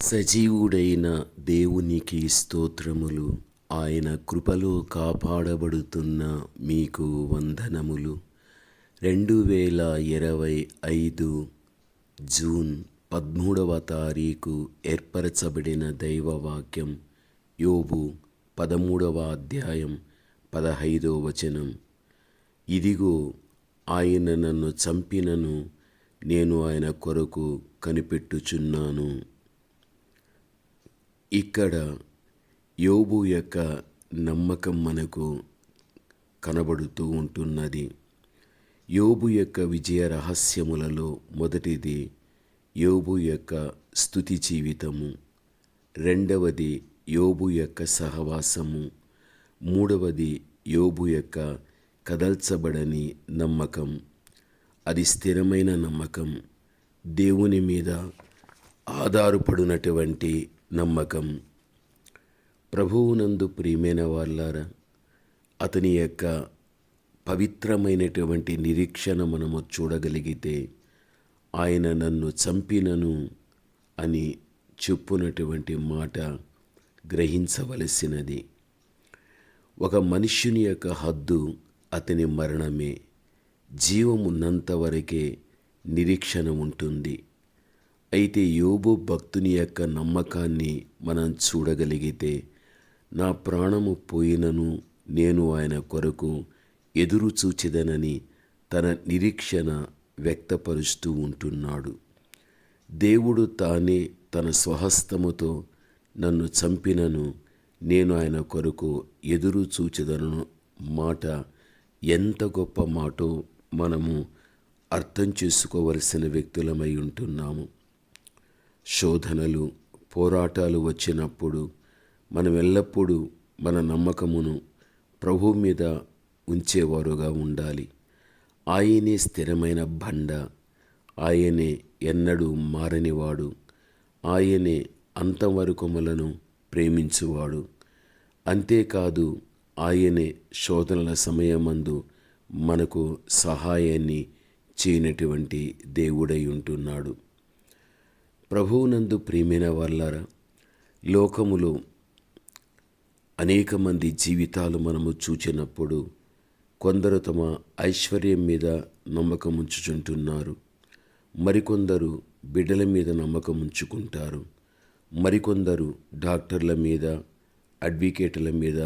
సజీవుడైన దేవునికి స్తోత్రములు. ఆయన కృపలో కాపాడబడుతున్న మీకు వందనములు. రెండు వేల ఇరవై ఐదు జూన్ పదమూడవ తారీఖు ఏర్పరచబడిన దైవవాక్యం యోబు పదమూడవ అధ్యాయం పదహైదో వచనం. ఇదిగో ఆయన నన్ను చంపినను నేను ఆయన కొరకు కనిపెట్టుచున్నాను. ఇక్కడ యోబు యొక్క నమ్మకం మనకు కనబడుతూ ఉంటున్నది. యోబు యొక్క విజయ రహస్యములలో మొదటిది యోబు యొక్క స్థుతి జీవితము. రెండవది యోబు యొక్క సహవాసము. మూడవది యోబు యొక్క కదల్చబడని నమ్మకం. అది స్థిరమైన నమ్మకం. దేవుని మీద ఆధారపడినటువంటి నమ్మకం. ప్రభువునందు ప్రియమైన వాళ్ళారా అతని యొక్క పవిత్రమైనటువంటి నిరీక్షణ మనము చూడగలిగితే ఆయన నన్ను చంపినను అని చెప్పునటువంటి మాట గ్రహించవలసినది. ఒక మనుష్యుని యొక్క హద్దు అతని మరణమే. జీవమున్నంత వరకే నిరీక్షణ ఉంటుంది. అయితే యోబు భక్తుని యొక్క నమ్మకాన్ని మనం చూడగలిగితే నా ప్రాణము పోయినను నేను ఆయన కొరకు ఎదురు చూచెదనని తన నిరీక్షణ వ్యక్తపరుస్తూ ఉంటున్నాడు. దేవుడు తానే తన స్వహస్తముతో నన్ను చంపినను నేను ఆయన కొరకు ఎదురు చూచెదను మాట ఎంత గొప్ప మాటో మనము అర్థం చేసుకోవలసిన వ్యక్తులమై ఉంటున్నాము. శోధనలు పోరాటాలు వచ్చినప్పుడు మనం ఎల్లప్పుడూ మన నమ్మకమును ప్రభు మీద ఉంచేవారుగా ఉండాలి. ఆయనే స్థిరమైన బండ ఆయనే ఎన్నడూ మారనివాడు ఆయనే అంతవరకు మనను ప్రేమించువాడు. అంతేకాదు ఆయనే శోధనల సమయమందు మనకు సహాయాన్ని చేయనటువంటి దేవుడై ఉంటున్నాడు. ప్రభువునందు ప్రియమైన వాళ్ళారా లోకములో అనేక మంది జీవితాలు మనము చూచినప్పుడు కొందరు తమ ఐశ్వర్యం మీద నమ్మకం ఉంచుచుంటున్నారు మరికొందరు బిడ్డల మీద నమ్మకం ఉంచుకుంటారు మరికొందరు డాక్టర్ల మీద అడ్వకేట్ల మీద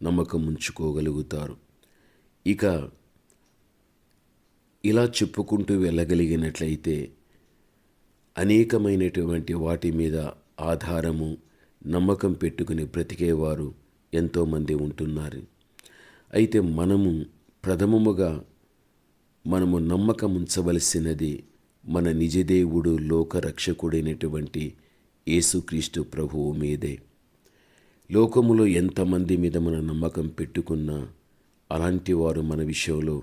నమ్మకం ఉంచుకోగలుగుతారు ఇక ఇలా చెప్పుకుంటూ వెళ్ళగలిగినట్లయితే అనేకమైనటువంటి వాటి మీద ఆధారము నమ్మకం పెట్టుకుని బ్రతికేవారు ఎంతోమంది ఉంటున్నారు. అయితే మనము ప్రథమముగా మనము నమ్మకం ఉంచవలసినది మన నిజదేవుడు లోకరక్షకుడైనటువంటి యేసుక్రీస్తు ప్రభువు మీదే. లోకములో ఎంతమంది మీద మన నమ్మకం పెట్టుకున్నా అలాంటి వారు మన విషయంలో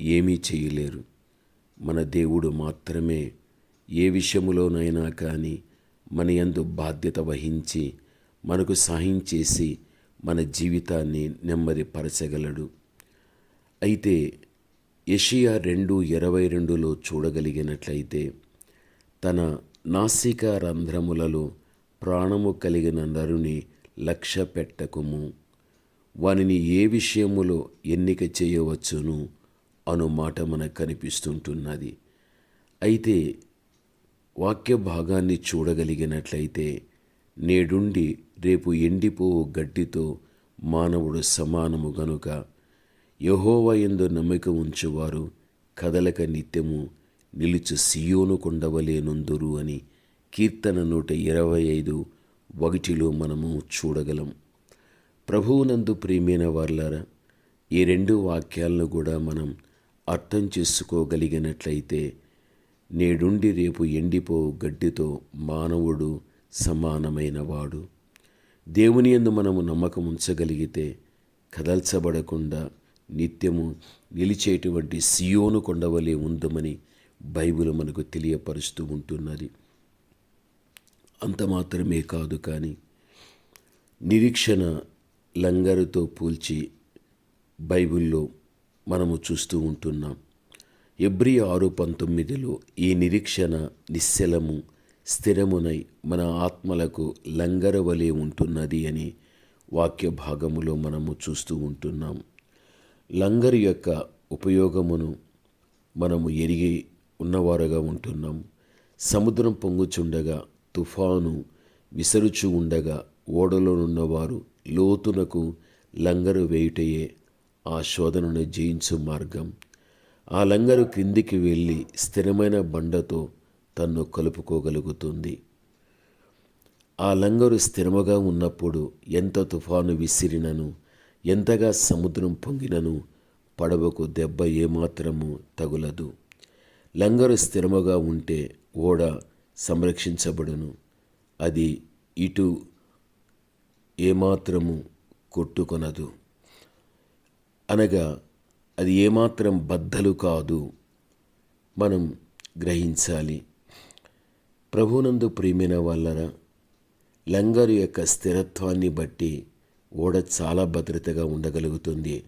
ఏమీ చేయలేరు. మన దేవుడు మాత్రమే ఏ విషయములోనైనా కానీ మన యందు బాధ్యత వహించి మనకు సహాయం చేసి మన జీవితాన్ని నెమ్మదిపరచగలడు. అయితే యషియా రెండు ఇరవై రెండులో చూడగలిగినట్లయితే తన నాసిక రంధ్రములలో ప్రాణము కలిగిన నరుని లక్ష్య పెట్టకుము. వానిని ఏ విషయములో ఎన్నిక చేయవచ్చును అను మాట మనకు కనిపిస్తుంటున్నది. అయితే వాక్య భాగాన్ని చూడగలిగినట్లయితే నేడుండి రేపు ఎండిపోవు గడ్డితో మానవుడు సమానము గనుక. యహోవ ఎందు నమ్మిక ఉంచువారు కదలక నిత్యము నిలుచు సియోను కొండవలేనుందురు అని కీర్తన నూట ఇరవై ఐదు ఒకటిలో మనము చూడగలం. ప్రభువునందు ప్రియమైన వార్లారా ఈ రెండు వాక్యాలను కూడా మనం అర్థం చేసుకోగలిగినట్లయితే నేడుండి రేపు ఎండిపో గడ్డితో మానవుడు సమానమైనవాడు. దేవుని ఎందు మనము నమ్మకం ఉంచగలిగితే కదల్చబడకుండా నిత్యము నిలిచేటువంటి సియోను కొండవలే ఉందమని బైబిల్ మనకు తెలియపరుస్తూ ఉంటున్నది. అంత మాత్రమే కాదు కానీ నిరీక్షణ లంగరుతో పోల్చి బైబిల్లో మనము చూస్తూ ఉంటున్నాం. ఎబ్రి ఆరు పంతొమ్మిదిలో ఈ నిరీక్షణ నిశ్చలము స్థిరమునై మన ఆత్మలకు లంగర వలె ఉంటున్నది అని వాక్య భాగములో మనము చూస్తూ ఉంటున్నాం. లంగరు యొక్క ఉపయోగమును మనము ఎరిగి ఉన్నవారుగా ఉంటున్నాం. సముద్రం పొంగుచుండగా తుఫాను విసరుచు ఉండగా ఓడలోనున్నవారు లోతునకు లంగరు వేయుటయే ఆ శోధనను జయించు మార్గం. ఆ లంగరు క్రిందికి వెళ్ళి స్థిరమైన బండతో తన్ను కలుపుకోగలుగుతుంది. ఆ లంగరు స్థిరముగా ఉన్నప్పుడు ఎంత తుఫాను విసిరినను ఎంతగా సముద్రం పొంగినను పడవకు దెబ్బ ఏమాత్రము తగులదు. లంగరు స్థిరముగా ఉంటే ఓడ సంరక్షించబడును. అది ఇటు ఏమాత్రము కొట్టుకొనదు. అనగా అది ఏమాత్రం బద్దలు కాదు. మనం గ్రహించాలి. ప్రభునందు ప్రియమైన వాళ్ళరా లంగరు యొక్క స్థిరత్వాన్ని బట్టి ఓడ చాలా భద్రతగా ఉండగలుగుతుంది.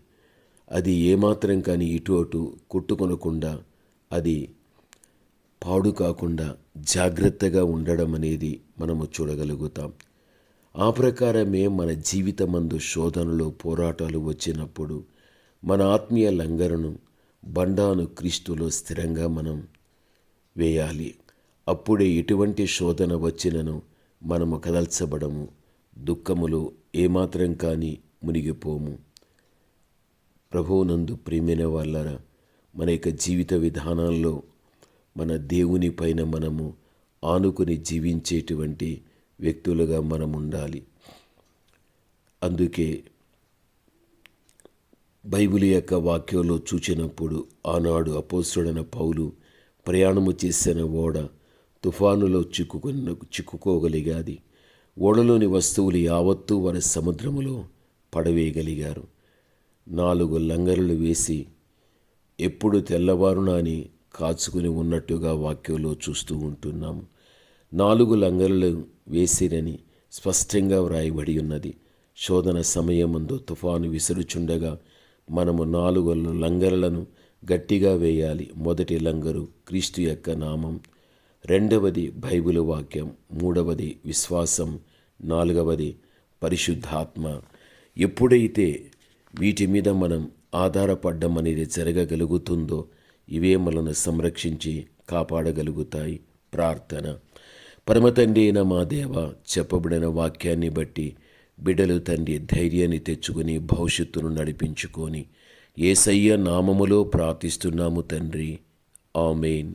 అది ఏమాత్రం కానీ ఇటు అటు కొట్టుకొనకుండా అది పాడు కాకుండా జాగ్రత్తగా ఉండడం అనేది మనము చూడగలుగుతాం. ఆ ప్రకారమే మన జీవితమందు శోధనలు పోరాటాలు వచ్చినప్పుడు మన ఆత్మీయ లంగరును బండాను క్రీస్తులో స్థిరంగా మనం వేయాలి. అప్పుడే ఎటువంటి శోధన వచ్చినను మనము కదల్చబడము. దుఃఖములో ఏమాత్రం కానీ మునిగిపోము. ప్రభువునందు ప్రేమైన వాళ్ళరా మన యొక్క జీవిత విధానాల్లో మన దేవుని పైన మనము ఆనుకుని జీవించేటువంటి వ్యక్తులుగా మనం ఉండాలి అందుకే బైబిల్ యొక్క వాక్యంలో చూచినప్పుడు ఆనాడు అపోస్తుడైన పౌలు ప్రయాణము చేసిన ఓడ తుఫానులో చిక్కుకున్న చిక్కుకోగలిగాది. ఓడలోని వస్తువులు యావత్తూ వారి సముద్రములో పడవేయగలిగారు. నాలుగు లంగరులు వేసి ఎప్పుడు తెల్లవారునా అని కాచుకుని ఉన్నట్టుగా వాక్యంలో చూస్తూ ఉంటున్నాము నాలుగు లంగరులు వేసిరని స్పష్టంగా వ్రాయబడి ఉన్నది. శోధన సమయముందు తుఫాను విసురుచుండగా మనము నాలుగు లంగరులను గట్టిగా వేయాలి. మొదటి లంగరు క్రీస్తు యొక్క నామం. రెండవది బైబిల్ వాక్యం. మూడవది విశ్వాసం. నాలుగవది పరిశుద్ధాత్మ. ఎప్పుడైతే వీటి మీద మనం ఆధారపడ్డం అనేది జరగగలుగుతుందో ఇవే మనను సంరక్షించి కాపాడగలుగుతాయి. ప్రార్థన. పరమతండి అయిన మా దేవ చెప్పబడిన వాక్యాన్ని బట్టి బిడ్డలు తండ్రి ధైర్యాన్ని తెచ్చుకొని భవిష్యత్తును నడిపించుకొని ఏసయ్య నామములో ప్రార్థిస్తున్నాము తండ్రి. ఆమెన్.